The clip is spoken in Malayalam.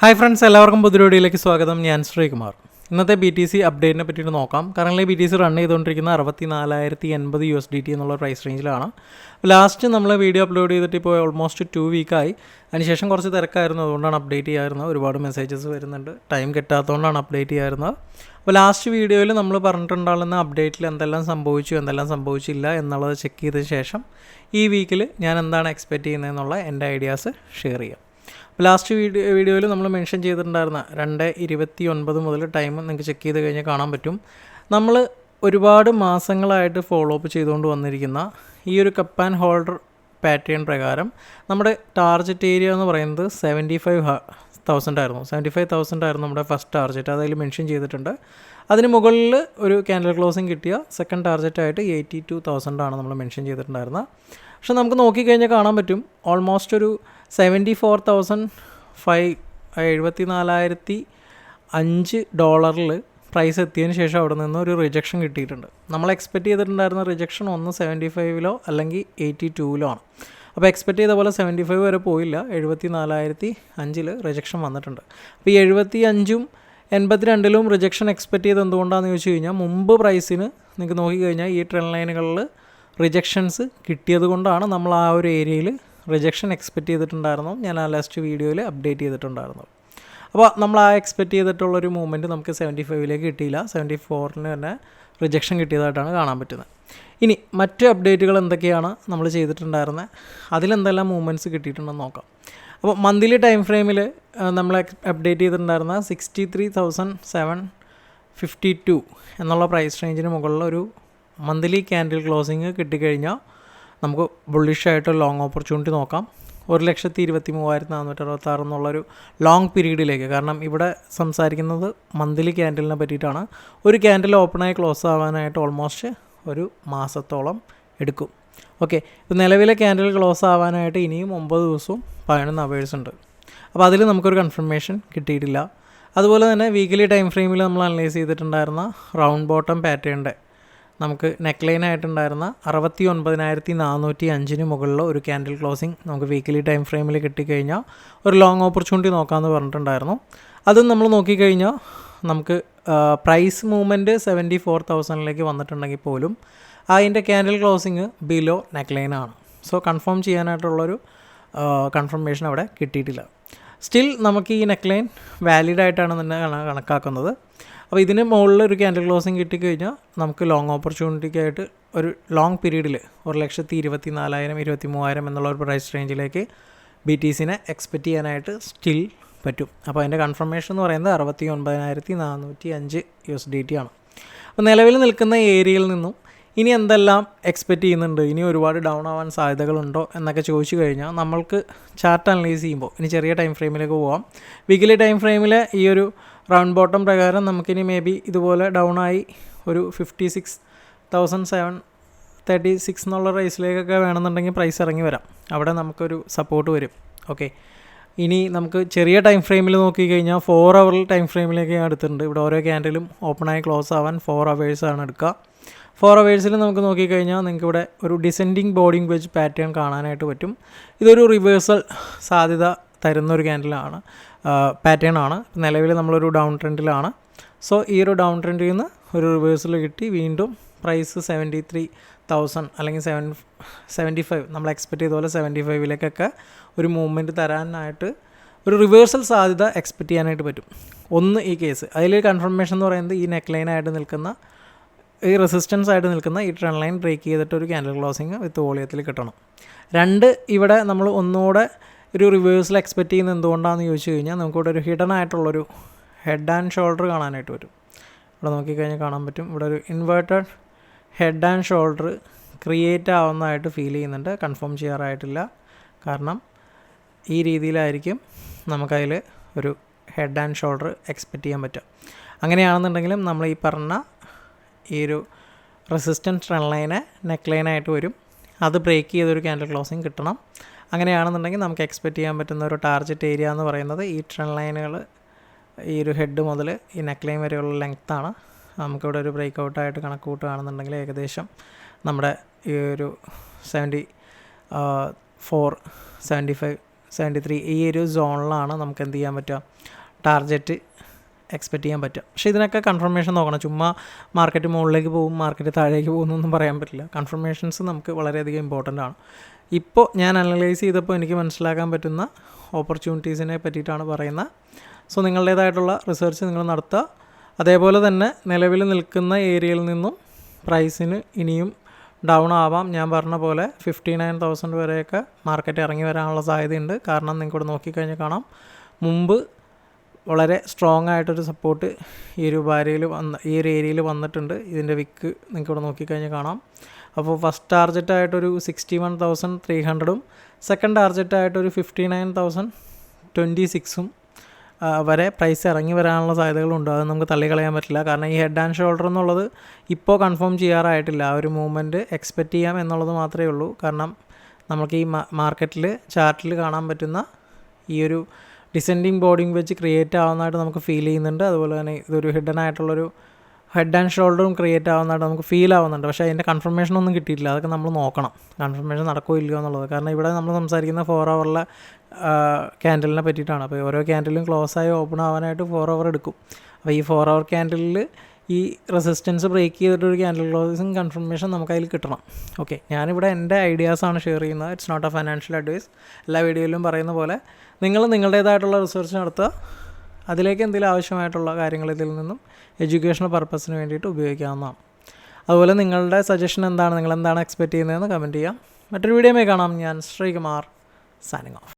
ഹായ് ഫ്രണ്ട്സ് എല്ലാവർക്കും പുതിയൊടിയിലേക്ക് സ്വാഗതം. ഞാൻ ശ്രീകുമാർ. ഇന്നത്തെ ബി ടി സി അപ്ഡേറ്റിനെ പറ്റിയിട്ട് നോക്കാം. Currently B T C run ചെയ്തുകൊണ്ടിരിക്കുന്ന അറുപത്തി നാലായിരത്തി എൺപത് യു എസ് ഡി ടി എന്നുള്ള പ്രൈസ് റേഞ്ചിലാണ് ലാസ്റ്റ് നമ്മൾ വീഡിയോ അപ്ലോഡ് ചെയ്തിട്ട് ഇപ്പോൾ ഓൾമോസ്റ്റ് ടു വീക്കായി അതിനുശേഷം കുറച്ച് തിരക്കായിരുന്നു. അതുകൊണ്ടാണ് അപ്ഡേറ്റ് ചെയ്യാറുന്നത്. ഒരുപാട് മെസ്സേജസ് വരുന്നുണ്ട്. ടൈം കിട്ടാത്തതുകൊണ്ടാണ് അപ്ഡേറ്റ് ചെയ്യാറുന്നത്. അപ്പോൾ ലാസ്റ്റ് വീഡിയോയിൽ നമ്മൾ പറഞ്ഞിട്ടുണ്ടാകുന്ന അപ്ഡേറ്റിൽ എന്തെല്ലാം സംഭവിച്ചു എന്തെല്ലാം സംഭവിച്ചില്ല എന്നുള്ളത് ചെക്ക് ചെയ്ത ശേഷം ഈ വീക്കിൽ ഞാൻ എന്താണ് എക്സ്പെക്റ്റ് ചെയ്യുന്നതെന്നുള്ള എന്റെ ഐഡിയാസ് ഷെയർ ചെയ്യാം. ലാസ്റ്റ് വീഡിയോ വീഡിയോയിൽ നമ്മൾ മെൻഷൻ ചെയ്തിട്ടുണ്ടായിരുന്ന രണ്ട് ഇരുപത്തി ഒൻപത് മുതൽ ടൈം നിങ്ങൾക്ക് ചെക്ക് ചെയ്ത് കഴിഞ്ഞാൽ കാണാൻ പറ്റും. നമ്മൾ ഒരുപാട് മാസങ്ങളായിട്ട് ഫോളോ അപ്പ് ചെയ്തുകൊണ്ട് വന്നിരിക്കുന്ന ഈ ഒരു കപ്പ് ആൻഡ് ഹോൾഡർ പാറ്റേൺ പ്രകാരം നമ്മുടെ ടാർജറ്റ് ഏരിയ എന്ന് പറയുന്നത് സെവന്റി ഫൈവ് തൗസൻഡ് ആയിരുന്നു. സെവന്റി ഫൈവ് തൗസൻഡ് ആയിരുന്നു നമ്മുടെ ഫസ്റ്റ് ടാർജറ്റ് അതിൽ മെൻഷൻ ചെയ്തിട്ടുണ്ട്. അതിന് മുകളിൽ ഒരു ക്യാൻഡൽ ക്ലോസിങ് കിട്ടിയ സെക്കൻഡ് ടാർജറ്റായിട്ട് എയ്റ്റി ടു തൗസൻഡ് ആണ് നമ്മൾ മെൻഷൻ ചെയ്തിട്ടുണ്ടായിരുന്നത്. പക്ഷെ നമുക്ക് നോക്കിക്കഴിഞ്ഞാൽ കാണാൻ പറ്റും. ഓൾമോസ്റ്റ് ഒരു സെവന്റി ഫോർ തൗസൻഡ് ഫൈവ് എഴുപത്തി നാലായിരത്തി അഞ്ച് ഡോളറിൽ പ്രൈസ് എത്തിയതിന് ശേഷം അവിടെ നിന്ന് ഒരു റിജക്ഷൻ കിട്ടിയിട്ടുണ്ട്. നമ്മൾ എക്സ്പെക്റ്റ് ചെയ്തിട്ടുണ്ടായിരുന്ന റിജക്ഷൻ ഒന്ന് സെവന്റി ഫൈവിലോ അല്ലെങ്കിൽ എയ്റ്റി ടൂവിലോ ആണ്. അപ്പോൾ എക്സ്പെക്റ്റ് ചെയ്ത പോലെ സെവന്റി ഫൈവ് വരെ പോയില്ല. എഴുപത്തി നാലായിരത്തി അഞ്ചിൽ റിജക്ഷൻ വന്നിട്ടുണ്ട്. അപ്പോൾ ഈ എഴുപത്തി അഞ്ചും എൺപത്തിരണ്ടിലും റിജക്ഷൻ എക്സ്പെക്റ്റ് ചെയ്ത് എന്തുകൊണ്ടാണെന്ന് ചോദിച്ചു കഴിഞ്ഞാൽ മുമ്പ് പ്രൈസിന് നിങ്ങൾക്ക് നോക്കിക്കഴിഞ്ഞാൽ ഈ ട്രെൻഡ് ലൈനുകളിൽ റിജക്ഷൻസ് കിട്ടിയത് കൊണ്ടാണ് നമ്മൾ ആ ഒരു ഏരിയയിൽ റിജക്ഷൻ എക്സ്പെക്റ്റ് ചെയ്തിട്ടുണ്ടായിരുന്നു. ഞാൻ ആ ലാസ്റ്റ് വീഡിയോയിൽ അപ്ഡേറ്റ് ചെയ്തിട്ടുണ്ടായിരുന്നു. അപ്പോൾ നമ്മൾ ആ എക്സ്പെക്റ്റ് ചെയ്തിട്ടുള്ള ഒരു മൂവ്മെന്റ് നമുക്ക് സെവന്റി ഫൈവിലേക്ക് കിട്ടിയില്ല. സെവന്റി ഫോറിന് തന്നെ റിജക്ഷൻ കിട്ടിയതായിട്ടാണ് കാണാൻ പറ്റുന്നത്. ഇനി മറ്റ് അപ്ഡേറ്റുകൾ എന്തൊക്കെയാണ് നമ്മൾ ചെയ്തിട്ടുണ്ടായിരുന്നത് അതിലെന്തെല്ലാം മൂവ്മെന്റ്സ് കിട്ടിയിട്ടുണ്ടെന്ന് നോക്കാം. അപ്പോൾ മന്ത്ലി ടൈം ഫ്രെയിമിൽ നമ്മൾ update ചെയ്തിട്ടുണ്ടായിരുന്ന sixty three thousand seven fifty two എന്നുള്ള പ്രൈസ് റേഞ്ചിന് മുകളിൽ ഒരു മന്ത്ലി ക്യാൻഡിൽ ക്ലോസിങ് കിട്ടിക്കഴിഞ്ഞാൽ നമുക്ക് ബുള്ളിഷായിട്ട് ലോങ് ഓപ്പർച്യൂണിറ്റി നോക്കാം. ഒരു ലക്ഷത്തി ഇരുപത്തി മൂവായിരത്തി നാനൂറ്റി അറുപത്താറ് എന്നുള്ളൊരു ലോങ് പീരീഡിലേക്ക് കാരണം ഇവിടെ സംസാരിക്കുന്നത് മന്ത്ലി ക്യാൻഡലിനെ പറ്റിയിട്ടാണ്. ഒരു ക്യാൻഡിൽ ഓപ്പണായി ക്ലോസ് ആവാനായിട്ട് ഓൾമോസ്റ്റ് ഒരു മാസത്തോളം എടുക്കും. ഓക്കെ ഇപ്പോൾ നിലവിലെ ക്യാൻഡിൽ ക്ലോസ് ആവാനായിട്ട് ഇനിയും ഒമ്പത് ദിവസവും പതിനൊന്ന് അവേഴ്സ് ഉണ്ട്. അപ്പോൾ അതിൽ നമുക്കൊരു കൺഫർമേഷൻ കിട്ടിയിട്ടില്ല. അതുപോലെ തന്നെ വീക്കിലി ടൈം ഫ്രെയിമിൽ നമ്മൾ അനലൈസ് ചെയ്തിട്ടുണ്ടായിരുന്ന റൗണ്ട് ബോട്ടം പാറ്റേണിന്റെ നമുക്ക് നെക്ക് ലൈൻ ആയിട്ടുണ്ടായിരുന്ന അറുപത്തി ഒൻപതിനായിരത്തി നാനൂറ്റി അഞ്ചിന് മുകളിൽ ഒരു ക്യാൻഡിൽ ക്ലോസിംഗ് നമുക്ക് വീക്കിലി ടൈം ഫ്രെയിമിൽ കിട്ടിക്കഴിഞ്ഞാൽ ഒരു ലോങ് ഓപ്പർച്യൂണിറ്റി നോക്കാമെന്ന് പറഞ്ഞിട്ടുണ്ടായിരുന്നു. അതും നമ്മൾ നോക്കിക്കഴിഞ്ഞാൽ നമുക്ക് പ്രൈസ് മൂവ്മെന്റ് സെവന്റി ഫോർ തൗസൻഡിലേക്ക് വന്നിട്ടുണ്ടെങ്കിൽ പോലും അതിന്റെ ക്യാൻഡിൽ ക്ലോസിങ് ബിലോ നെക്ക് ലൈനാണ് സോ കൺഫേം ചെയ്യാനായിട്ടുള്ളൊരു കൺഫർമേഷൻ അവിടെ കിട്ടിയിട്ടില്ല. സ്റ്റിൽ നമുക്ക് ഈ നെക്ക് ലൈൻ വാലിഡ് ആയിട്ടാണ് തന്നെ കണക്കാക്കുന്നത്. അപ്പോൾ ഇതിന് മുകളിൽ ഒരു ക്യാൻഡിൽ ക്ലോസിങ് കിട്ടിക്കഴിഞ്ഞാൽ നമുക്ക് ലോങ് ഓപ്പർച്യൂണിറ്റിക്കായിട്ട് ഒരു ലോങ് പീരീഡിൽ ഒരു ലക്ഷത്തി ഇരുപത്തി നാലായിരം ഇരുപത്തി മൂവായിരം എന്നുള്ള ഒരു പ്രൈസ് റേഞ്ചിലേക്ക് ബി ടി സിനെ എക്സ്പെക്റ്റ് ചെയ്യാനായിട്ട് സ്റ്റിൽ പറ്റും. അപ്പോൾ അതിന്റെ കൺഫർമേഷൻ എന്ന് പറയുന്നത് അറുപത്തി ഒൻപതിനായിരത്തി നാനൂറ്റി അഞ്ച് യു എസ് ഡി ടി ആണ്. അപ്പോൾ നിലവിൽ നിൽക്കുന്ന ഏരിയയിൽ നിന്നും ഇനി എന്തെല്ലാം എക്സ്പെക്റ്റ് ചെയ്യുന്നുണ്ട്? ഇനി ഒരുപാട് ഡൗൺ ആവാൻ സാധ്യതകളുണ്ടോ എന്നൊക്കെ ചോദിച്ചു കഴിഞ്ഞാൽ നമ്മൾക്ക് ചാർട്ട് അനലൈസ് ചെയ്യുമ്പോൾ ഇനി ചെറിയ ടൈം ഫ്രെയിമിലേക്ക് പോകാം വീക്കിലി ടൈം ഫ്രെയിമിലെ ഈ ഒരു റൗണ്ട് ബോട്ടം പ്രകാരം നമുക്കിനി മേ ബി ഇതുപോലെ ഡൗൺ ആയി ഒരു fifty six thousand seven thirty six എന്നുള്ള റേസിലേക്കൊക്കെ വേണമെന്നുണ്ടെങ്കിൽ പ്രൈസ് ഇറങ്ങി വരാം. അവിടെ നമുക്കൊരു സപ്പോർട്ട് വരും. ഓക്കെ ഇനി നമുക്ക് ചെറിയ ടൈം ഫ്രെയിമിൽ നോക്കിക്കഴിഞ്ഞാൽ ഫോർ അവർ ടൈം ഫ്രെയിമിലേക്ക് ഞാൻ എടുത്തിട്ടുണ്ട്. ഇവിടെ ഓരോ ക്യാൻഡിലും ഓപ്പണായി ക്ലോസ് ആവാൻ ഫോർ അവേഴ്സാണ് എടുക്കുക. ഫോർ അവേഴ്സിൽ നമുക്ക് നോക്കിക്കഴിഞ്ഞാൽ നിങ്ങൾക്ക് ഇവിടെ ഒരു ഡിസെൻഡിങ് ബോർഡിംഗ് വെജ് പാറ്റേൺ കാണാനായിട്ട് പറ്റും. ഇതൊരു റിവേഴ്സൽ സാധ്യത തരുന്നൊരു ക്യാൻഡിലാണ് പാറ്റേൺ ആണ്. നിലവിൽ നമ്മളൊരു ഡൗൺ ട്രെൻഡിലാണ് സോ ഈ ഒരു ഡൗൺ ട്രെൻഡിൽ നിന്ന് ഒരു റിവേഴ്സൽ കിട്ടി. വീണ്ടും പ്രൈസ് സെവന്റി ത്രീ തൗസൻഡ് അല്ലെങ്കിൽ സെവൻ സെവന്റി ഫൈവ് നമ്മൾ എക്സ്പെക്ട് ചെയ്ത പോലെ സെവന്റി ഫൈവിലേക്കൊക്കെ ഒരു മൂവ്മെന്റ് തരാനായിട്ട് ഒരു റിവേഴ്സൽ സാധ്യത എക്സ്പെക്ട് ചെയ്യാനായിട്ട് പറ്റും. ഒന്ന് ഈ കേസ് അതിൽ കൺഫർമേഷൻ എന്ന് പറയുന്നത് ഈ നെക്ക് ലൈനായിട്ട് നിൽക്കുന്ന ഈ റെസിസ്റ്റൻസ് ആയിട്ട് നിൽക്കുന്ന ഈ ട്രെൻഡ് ലൈൻ ബ്രേക്ക് ചെയ്തിട്ട് ഒരു ക്യാൻഡൽ ക്ലോസിങ് വിത്ത് വോളിയത്തിൽ കിട്ടണം. രണ്ട് ഇവിടെ നമ്മൾ ഒന്നുകൂടെ ഒരു റിവേഴ്സൽ എക്സ്പെക്റ്റ് ചെയ്യുന്നത് എന്തുകൊണ്ടാണെന്ന് ചോദിച്ചു കഴിഞ്ഞാൽ നമുക്കിവിടെ ഒരു ഹിഡൻ ആയിട്ടുള്ളൊരു ഹെഡ് ആൻഡ് ഷോൾഡർ കാണാനായിട്ട് വരും ഇവിടെ നോക്കിക്കഴിഞ്ഞാൽ കാണാൻ പറ്റും. ഇവിടെ ഒരു inverted head and shoulder create ആവുന്നതായിട്ട് feel ചെയ്യുന്നുണ്ട്. കൺഫേം ചെയ്യാറായിട്ടില്ല. കാരണം ഈ രീതിയിലായിരിക്കും നമുക്കതിൽ ഒരു ഹെഡ് ആൻഡ് ഷോൾഡർ എക്സ്പെക്റ്റ് ചെയ്യാൻ പറ്റുക. അങ്ങനെയാണെന്നുണ്ടെങ്കിലും നമ്മൾ ഈ പറഞ്ഞ ഈ ഒരു റെസിസ്റ്റൻസ് ട്രെൻഡ് ലൈനെ നെക്ക് ലൈനായിട്ട് വരും. അത് ബ്രേക്ക് ചെയ്തൊരു ക്യാൻഡൽ ക്ലോസിങ് കിട്ടണം. അങ്ങനെയാണെന്നുണ്ടെങ്കിൽ നമുക്ക് എക്സ്പെക്റ്റ് ചെയ്യാൻ പറ്റുന്ന ഒരു ടാർജറ്റ് ഏരിയ എന്ന് പറയുന്നത് ഈ ട്രെൻഡ് ലൈനുകൾ ഈ ഒരു ഹെഡ് മുതൽ ഈ നെക്ക് ലൈൻ വരെയുള്ള ലെങ്ത്താണ് നമുക്കിവിടെ ഒരു ബ്രേക്ക് ഔട്ടായിട്ട് കണക്ക് കൂട്ടുകയാണെന്നുണ്ടെങ്കിൽ ഏകദേശം നമ്മുടെ ഈ ഒരു seventy four seventy five seventy three ഈ ഒരു സോണിലാണ് നമുക്ക് എന്ത് ചെയ്യാൻ പറ്റുക? ടാർഗറ്റ് എക്സ്പെക്റ്റ് ചെയ്യാൻ പറ്റുക പക്ഷേ ഇതിനൊക്കെ കൺഫർമേഷൻ നോക്കണം. ചുമ്മാ മാർക്കറ്റ് മുകളിലേക്ക് പോകും മാർക്കറ്റ് താഴേക്ക് പോകുന്നൊന്നും പറയാൻ പറ്റില്ല. കൺഫർമേഷൻസ് നമുക്ക് വളരെയധികം ഇമ്പോർട്ടന്റ് ആണ്. ഇപ്പോൾ ഞാൻ അനലൈസ് ചെയ്തപ്പോൾ എനിക്ക് മനസ്സിലാക്കാൻ പറ്റുന്ന ഓപ്പർച്യൂണിറ്റീസിനെ പറ്റിയിട്ടാണ് പറയുന്നത് സോ നിങ്ങളുടേതായിട്ടുള്ള റിസർച്ച് നിങ്ങൾ നടത്തുക. അതേപോലെ തന്നെ നിലവിൽ നിൽക്കുന്ന ഏരിയയിൽ നിന്നും പ്രൈസിന് ഇനിയും ഡൗൺ ആവാം. ഞാൻ പറഞ്ഞ പോലെ ഫിഫ്റ്റി നയൻ തൗസൻഡ് വരെയൊക്കെ മാർക്കറ്റ് ഇറങ്ങി വരാനുള്ള സാധ്യതയുണ്ട്. കാരണം നിങ്ങൾക്കിവിടെ നോക്കിക്കഴിഞ്ഞാൽ കാണാം. മുമ്പ് വളരെ സ്ട്രോങ് ആയിട്ടൊരു സപ്പോർട്ട് ഈ ഒരു ഭാര്യയിൽ വന്ന ഈ ഒരു ഏരിയയിൽ വന്നിട്ടുണ്ട്. ഇതിന്റെ വിക്ക് നിങ്ങൾക്ക് ഇവിടെ നോക്കിക്കഴിഞ്ഞാൽ കാണാം. അപ്പോൾ ഫസ്റ്റ് ടാർജറ്റ് ആയിട്ടൊരു സിക്സ്റ്റി വൺ തൗസൻഡ് ത്രീ ഹൺഡ്രഡും സെക്കൻഡ് ടാർജറ്റ് ആയിട്ടൊരു ഫിഫ്റ്റി നയൻ തൗസൻഡ് ട്വന്റി സിക്സും വരെ പ്രൈസ് ഇറങ്ങി വരാനുള്ള സാധ്യതകളുണ്ട്. അത് നമുക്ക് തള്ളിക്കളയാൻ പറ്റില്ല. കാരണം ഈ ഹെഡ് ആൻഡ് ഷോൾഡർ എന്നുള്ളത് ഇപ്പോൾ കൺഫേം ചെയ്യാറായിട്ടില്ല. ആ ഒരു മൂവ്മെന്റ് എക്സ്പെക്റ്റ് ചെയ്യാം എന്നുള്ളത് മാത്രമേ ഉള്ളൂ. കാരണം നമുക്ക് ഈ മാർക്കറ്റിൽ ചാർട്ടിൽ കാണാൻ പറ്റുന്ന ഈ ഒരു ഡിസെൻഡിങ് ബോഡിങ് വെച്ച് ക്രിയേറ്റ് ആവുന്നതായിട്ട് നമുക്ക് ഫീൽ ചെയ്യുന്നുണ്ട്. അതുപോലെ തന്നെ ഇതൊരു ഹിഡൻ ആയിട്ടുള്ളൊരു ഹെഡ് ആൻഡ് ഷോൾഡറും ക്രിയേറ്റ് ആവുന്നതായിട്ട് നമുക്ക് ഫീൽ ആവുന്നുണ്ട്. പക്ഷേ അതിന്റെ കൺഫർമേഷൻ ഒന്നും കിട്ടിയിട്ടില്ല. അതൊക്കെ നമ്മൾ നോക്കണം. കൺഫർമേഷൻ നടക്കുമോ ഇല്ലയോ എന്നുള്ളത്. കാരണം ഇവിടെ നമ്മൾ സംസാരിക്കുന്ന ഫോർ അവറിലെ ക്യാൻഡലിനെ പറ്റിയിട്ടാണ്. അപ്പോൾ ഓരോ ക്യാൻഡലും ക്ലോസ് ആയി ഓപ്പൺ ആവാനായിട്ട് ഫോർ അവർ എടുക്കും. അപ്പോൾ ഈ ഫോർ അവർ ക്യാൻഡലിൽ ഈ റെസിസ്റ്റൻസ് ബ്രേക്ക് ചെയ്തിട്ടൊരു ക്യാൻഡൽ ക്ലോസിങ് കൺഫർമേഷൻ നമുക്ക് അതിൽ കിട്ടണം. ഓക്കെ ഞാനിവിടെ എന്റെ ഐഡിയാസാണ് ഷെയർ ചെയ്യുന്നത്. It's not a financial advice എല്ലാ വീഡിയോയിലും പറയുന്ന പോലെ നിങ്ങൾ നിങ്ങളുടേതായിട്ടുള്ള റിസർച്ച് നടത്തുക. അതിലേക്ക് എന്തെങ്കിലും ആവശ്യമായിട്ടുള്ള കാര്യങ്ങൾ ഇതിൽ നിന്നും എഡ്യൂക്കേഷണൽ പർപ്പസിന് വേണ്ടിയിട്ട് ഉപയോഗിക്കാവുന്നതാണ്. അതുപോലെ നിങ്ങളുടെ സജഷൻ എന്താണ്? നിങ്ങൾ എന്താണ് എക്സ്പെക്റ്റ് ചെയ്യുന്നതെന്ന് കമന്റ് ചെയ്യാം മറ്റൊരു വീഡിയോയിൽ കാണാം. ഞാൻ ശ്രീകുമാർ സൈനിങ് ഓഫ്